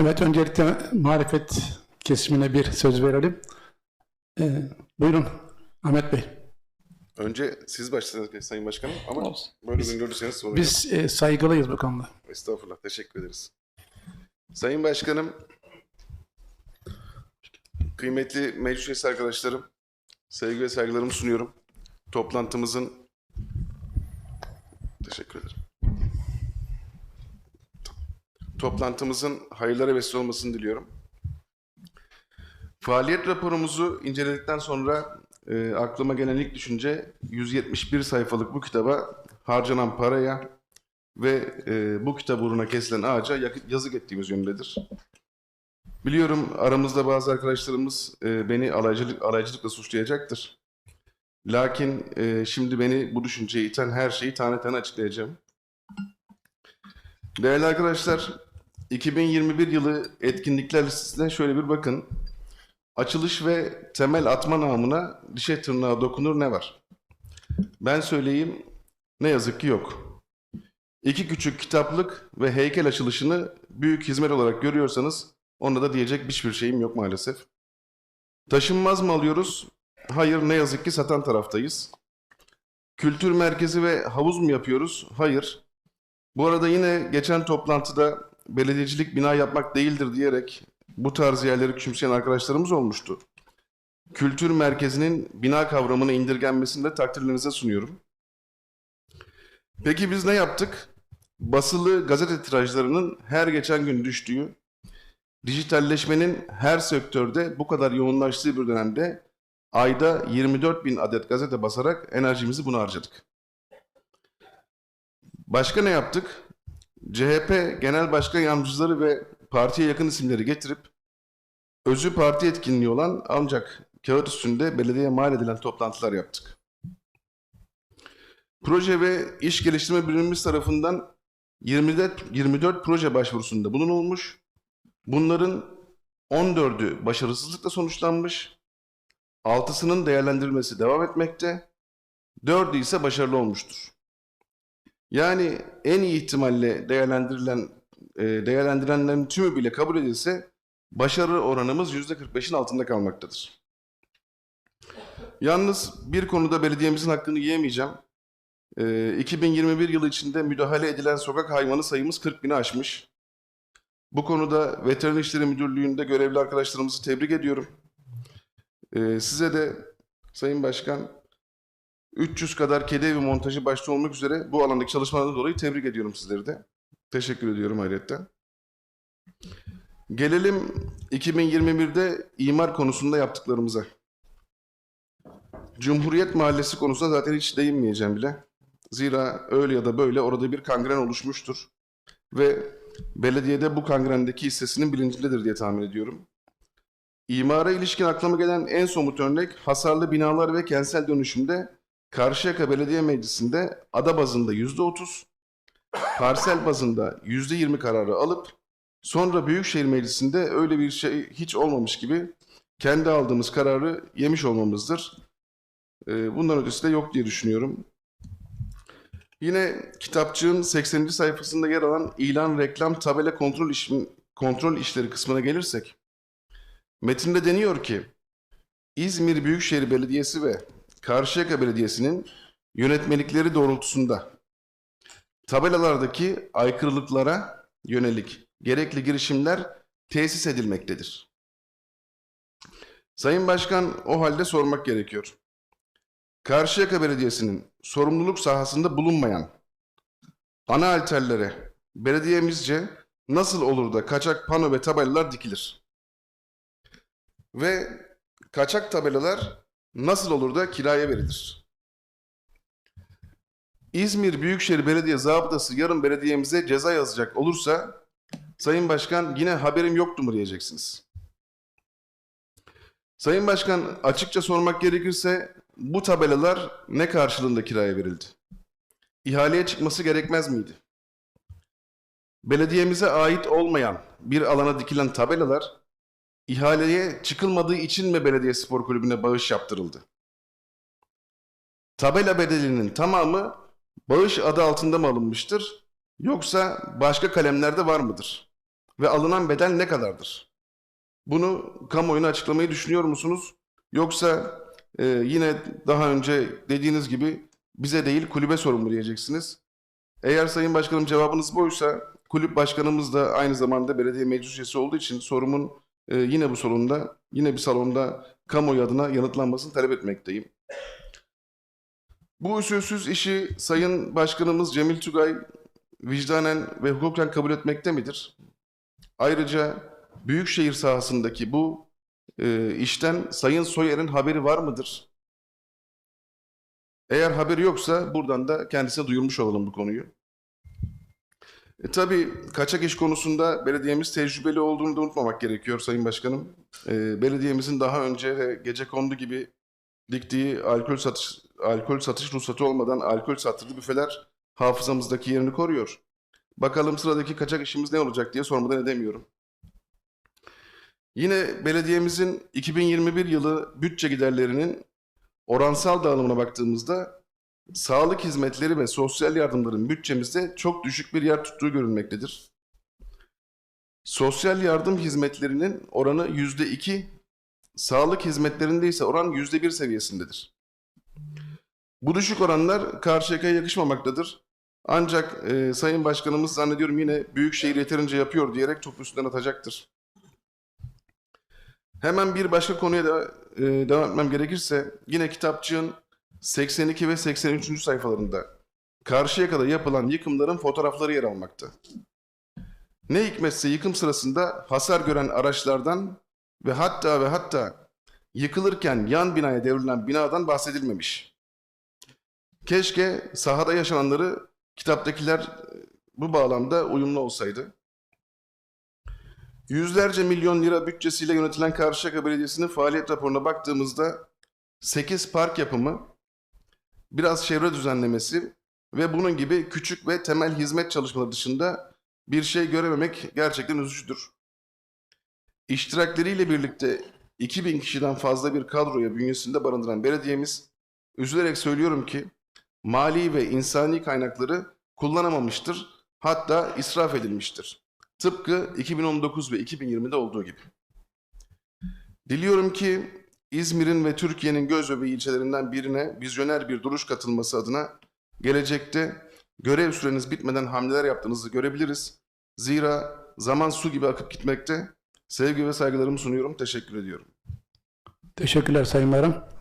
Evet, öncelikle marifet kesimine bir söz verelim. Ee, buyurun Ahmet Bey. Önce siz başladınız Sayın Başkanım ama Olsun. böyle Biz- görürseniz sorun yok. Biz e, saygılıyız bu konuda. Estağfurullah, teşekkür ederiz. Sayın Başkanım, kıymetli meclis üyesi arkadaşlarım, sevgi ve saygılarımı sunuyorum. Toplantımızın... Teşekkür ederim. Toplantımızın hayırlara vesile olmasını diliyorum. Faaliyet raporumuzu inceledikten sonra e, aklıma gelen ilk düşünce 171 sayfalık bu kitaba harcanan paraya ve e, bu kitap uğruna kesilen ağaca yazık ettiğimiz yönündedir. Biliyorum aramızda bazı arkadaşlarımız e, beni alaycılık, alaycılıkla suçlayacaktır. Lakin e, şimdi beni bu düşünceye iten her şeyi tane tane açıklayacağım. Değerli arkadaşlar, 2021 yılı etkinlikler listesine şöyle bir bakın. Açılış ve temel atma namına dişe tırnağa dokunur ne var? Ben söyleyeyim, ne yazık ki yok. İki küçük kitaplık ve heykel açılışını büyük hizmet olarak görüyorsanız onda da diyecek hiçbir şeyim yok maalesef. Taşınmaz mı alıyoruz? Hayır ne yazık ki satan taraftayız. Kültür merkezi ve havuz mu yapıyoruz? Hayır. Bu arada yine geçen toplantıda belediyecilik bina yapmak değildir diyerek bu tarz yerleri küçümseyen arkadaşlarımız olmuştu. Kültür merkezinin bina kavramını indirgenmesini de takdirlerinize sunuyorum. Peki biz ne yaptık? Basılı gazete tirajlarının her geçen gün düştüğü, dijitalleşmenin her sektörde bu kadar yoğunlaştığı bir dönemde ayda 24 bin adet gazete basarak enerjimizi buna harcadık. Başka ne yaptık? CHP genel başkan yardımcıları ve partiye yakın isimleri getirip özü parti etkinliği olan ancak kağıt üstünde belediye mal edilen toplantılar yaptık. Proje ve İş Geliştirme Birimimiz tarafından 24, 24 proje başvurusunda bulunulmuş. Bunların 14'ü başarısızlıkla sonuçlanmış. 6'sının değerlendirilmesi devam etmekte. 4'ü ise başarılı olmuştur. Yani en iyi ihtimalle değerlendirilen e, değerlendirenlerin tümü bile kabul edilse başarı oranımız %45'in altında kalmaktadır. Yalnız bir konuda belediyemizin hakkını yiyemeyeceğim. Ee, 2021 yılı içinde müdahale edilen sokak hayvanı sayımız 40 bini aşmış. Bu konuda Veteriner İşleri Müdürlüğü'nde görevli arkadaşlarımızı tebrik ediyorum. Ee, size de Sayın Başkan 300 kadar kedi evi montajı başta olmak üzere bu alandaki çalışmalardan dolayı tebrik ediyorum sizleri de. Teşekkür ediyorum ayrıca. Gelelim 2021'de imar konusunda yaptıklarımıza. Cumhuriyet Mahallesi konusuna zaten hiç değinmeyeceğim bile. Zira öyle ya da böyle orada bir kangren oluşmuştur. Ve belediyede bu kangrendeki hissesinin bilincindedir diye tahmin ediyorum. İmara ilişkin aklıma gelen en somut örnek hasarlı binalar ve kentsel dönüşümde Karşıyaka Belediye Meclisi'nde ada bazında %30, parsel bazında %20 kararı alıp sonra Büyükşehir Meclisi'nde öyle bir şey hiç olmamış gibi kendi aldığımız kararı yemiş olmamızdır. Ee, Bundan ötesi de yok diye düşünüyorum. Yine kitapçığın 80. sayfasında yer alan ilan, reklam, tabela kontrol, iş, kontrol işleri kısmına gelirsek, metinde deniyor ki, İzmir Büyükşehir Belediyesi ve Karşıyaka Belediyesi'nin yönetmelikleri doğrultusunda tabelalardaki aykırılıklara yönelik gerekli girişimler tesis edilmektedir. Sayın Başkan o halde sormak gerekiyor. Karşıyaka Belediyesi'nin sorumluluk sahasında bulunmayan ana alterlere belediyemizce nasıl olur da kaçak pano ve tabelalar dikilir? Ve kaçak tabelalar nasıl olur da kiraya verilir? İzmir Büyükşehir Belediye Zabıtası yarın belediyemize ceza yazacak olursa Sayın Başkan yine haberim yoktu mu diyeceksiniz. Sayın Başkan açıkça sormak gerekirse bu tabelalar ne karşılığında kiraya verildi? İhaleye çıkması gerekmez miydi? Belediyemize ait olmayan bir alana dikilen tabelalar ihaleye çıkılmadığı için mi belediye spor kulübüne bağış yaptırıldı? Tabela bedelinin tamamı bağış adı altında mı alınmıştır yoksa başka kalemlerde var mıdır? ve alınan bedel ne kadardır? Bunu kamuoyuna açıklamayı düşünüyor musunuz? Yoksa e, yine daha önce dediğiniz gibi bize değil kulübe sorumlu diyeceksiniz. Eğer Sayın Başkanım cevabınız buysa kulüp başkanımız da aynı zamanda belediye meclis üyesi olduğu için sorumun e, yine bu salonda yine bir salonda kamuoyu adına yanıtlanmasını talep etmekteyim. Bu usulsüz işi Sayın Başkanımız Cemil Tugay vicdanen ve hukuken kabul etmekte midir? Ayrıca Büyükşehir sahasındaki bu e, işten Sayın Soyer'in haberi var mıdır? Eğer haberi yoksa buradan da kendisine duyurmuş olalım bu konuyu. E, tabii kaçak iş konusunda belediyemiz tecrübeli olduğunu da unutmamak gerekiyor Sayın Başkanım. E, belediyemizin daha önce de gece kondu gibi diktiği alkol satış alkol satış ruhsatı olmadan alkol sattırdığı büfeler hafızamızdaki yerini koruyor. Bakalım sıradaki kaçak işimiz ne olacak diye sormadan edemiyorum. Yine belediyemizin 2021 yılı bütçe giderlerinin oransal dağılımına baktığımızda sağlık hizmetleri ve sosyal yardımların bütçemizde çok düşük bir yer tuttuğu görülmektedir. Sosyal yardım hizmetlerinin oranı %2, sağlık hizmetlerinde ise oran %1 seviyesindedir. Bu düşük oranlar Karşıyaka'ya yakışmamaktadır. Ancak e, Sayın Başkanımız zannediyorum yine Büyükşehir yeterince yapıyor diyerek topu üstünden atacaktır. Hemen bir başka konuya da e, devam etmem gerekirse yine kitapçığın 82 ve 83. sayfalarında Karşıyaka'da yapılan yıkımların fotoğrafları yer almakta. Ne hikmetse yıkım sırasında hasar gören araçlardan ve hatta ve hatta yıkılırken yan binaya devrilen binadan bahsedilmemiş. Keşke sahada yaşananları kitaptakiler e, bu bağlamda uyumlu olsaydı. Yüzlerce milyon lira bütçesiyle yönetilen Karşıyaka Belediyesi'nin faaliyet raporuna baktığımızda 8 park yapımı, biraz çevre düzenlemesi ve bunun gibi küçük ve temel hizmet çalışmaları dışında bir şey görememek gerçekten üzücüdür. İştirakleriyle birlikte 2000 kişiden fazla bir kadroya bünyesinde barındıran belediyemiz, üzülerek söylüyorum ki mali ve insani kaynakları kullanamamıştır, hatta israf edilmiştir. Tıpkı 2019 ve 2020'de olduğu gibi. Diliyorum ki İzmir'in ve Türkiye'nin göz bebeği ilçelerinden birine vizyoner bir duruş katılması adına gelecekte görev süreniz bitmeden hamleler yaptığınızı görebiliriz. Zira zaman su gibi akıp gitmekte. Sevgi ve saygılarımı sunuyorum. Teşekkür ediyorum. Teşekkürler Sayın Bayram.